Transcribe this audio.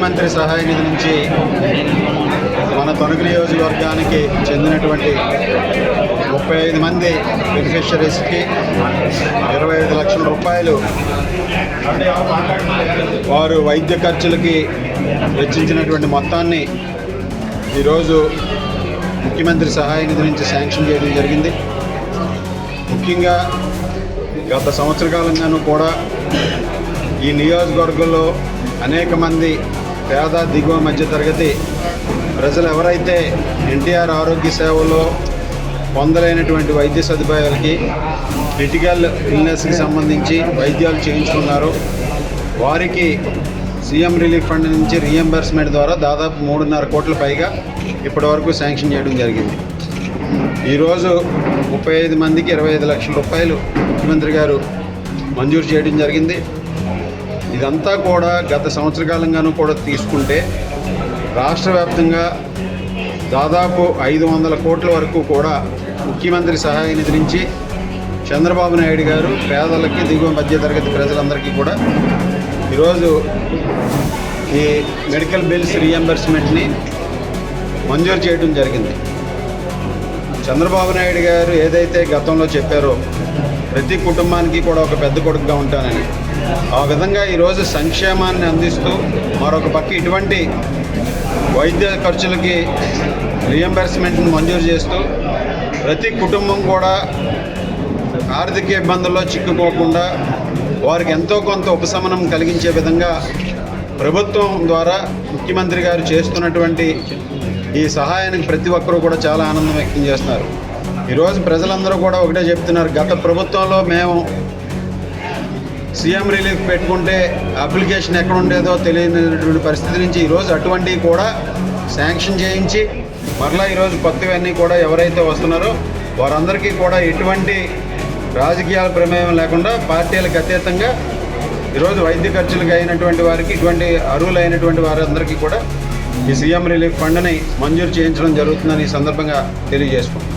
ముఖ్యమంత్రి సహాయ నిధి నుంచి మన తణుకు నియోజకవర్గానికి చెందినటువంటి ముప్పై ఐదు మంది బెనిఫిషరీస్కి ఇరవై ఐదు లక్షల రూపాయలు వారు వైద్య ఖర్చులకి వెచ్చించినటువంటి మొత్తాన్ని ఈరోజు ముఖ్యమంత్రి సహాయ నిధి నుంచి శాంక్షన్ చేయడం జరిగింది. ముఖ్యంగా గత సంవత్సర కాలంగానూ కూడా ఈ నియోజకవర్గంలో అనేక మంది పేద దిగువ మధ్య తరగతి ప్రజలు ఎవరైతే ఎన్టీఆర్ ఆరోగ్య సేవలో పొందలేనటువంటి వైద్య సదుపాయాలకి క్రిటికల్ ఇల్నెస్కి సంబంధించి వైద్యాలు చేయించుకున్నారో. వారికి సీఎం రిలీఫ్ ఫండ్ నుంచి రీఎంబర్స్మెంట్ ద్వారా దాదాపు మూడున్నర కోట్ల పైగా ఇప్పటివరకు శాంక్షన్ చేయడం జరిగింది. ఈరోజు ముప్పై ఐదు మందికి ఇరవై ఐదు లక్షల రూపాయలు ముఖ్యమంత్రి గారు మంజూరు చేయడం జరిగింది. ఇదంతా కూడా గత సంవత్సర కాలంగానూ కూడా తీసుకుంటే రాష్ట్ర వ్యాప్తంగా దాదాపు ఐదు వందల కోట్ల వరకు కూడా ముఖ్యమంత్రి సహాయ నిధి నుంచి చంద్రబాబు నాయుడు గారు పేదలకి దిగువ మధ్య తరగతి ప్రజలందరికీ కూడా ఈరోజు ఈ మెడికల్ బిల్స్ రీఎంబర్స్మెంట్ని మంజూరు చేయడం జరిగింది. చంద్రబాబు నాయుడు గారు ఏదైతే గతంలో చెప్పారో ప్రతి కుటుంబానికి కూడా ఒక పెద్ద కొడుకుగా ఉంటానని. ఆ విధంగా ఈరోజు సంక్షేమాన్ని అందిస్తూ మరొక పక్క ఇటువంటి వైద్య ఖర్చులకి రియంబర్స్మెంట్ని మంజూరు చేస్తూ ప్రతి కుటుంబం కూడా ఆర్థిక ఇబ్బందుల్లో చిక్కుకోకుండా వారికి ఎంతో కొంత ఉపశమనం కలిగించే విధంగా ప్రభుత్వం ద్వారా ముఖ్యమంత్రి గారు చేస్తున్నటువంటి ఈ సహాయానికి ప్రతి ఒక్కరూ కూడా చాలా ఆనందం వ్యక్తం చేస్తున్నారు. ఈరోజు ప్రజలందరూ కూడా ఒకటే చెప్తున్నారు. గత ప్రభుత్వంలో మేము సీఎం రిలీఫ్ పెట్టుకుంటే అప్లికేషన్ ఎక్కడ ఉండేదో తెలియనటువంటి పరిస్థితి నుంచి ఈరోజు అటువంటివి కూడా శాంక్షన్ చేయించి మరలా ఈరోజు కొత్తవన్నీ కూడా ఎవరైతే వస్తున్నారో వారందరికీ కూడా ఎటువంటి రాజకీయాల ప్రమేయం లేకుండా పార్టీలకు అతీతంగా ఈరోజు వైద్య ఖర్చులకు అయినటువంటి వారికి ఇటువంటి అర్హులైనటువంటి వారందరికీ కూడా ఈ సీఎం రిలీఫ్ ఫండ్ని మంజూరు చేయించడం జరుగుతుందని ఈ సందర్భంగా తెలియజేసుకుంటాం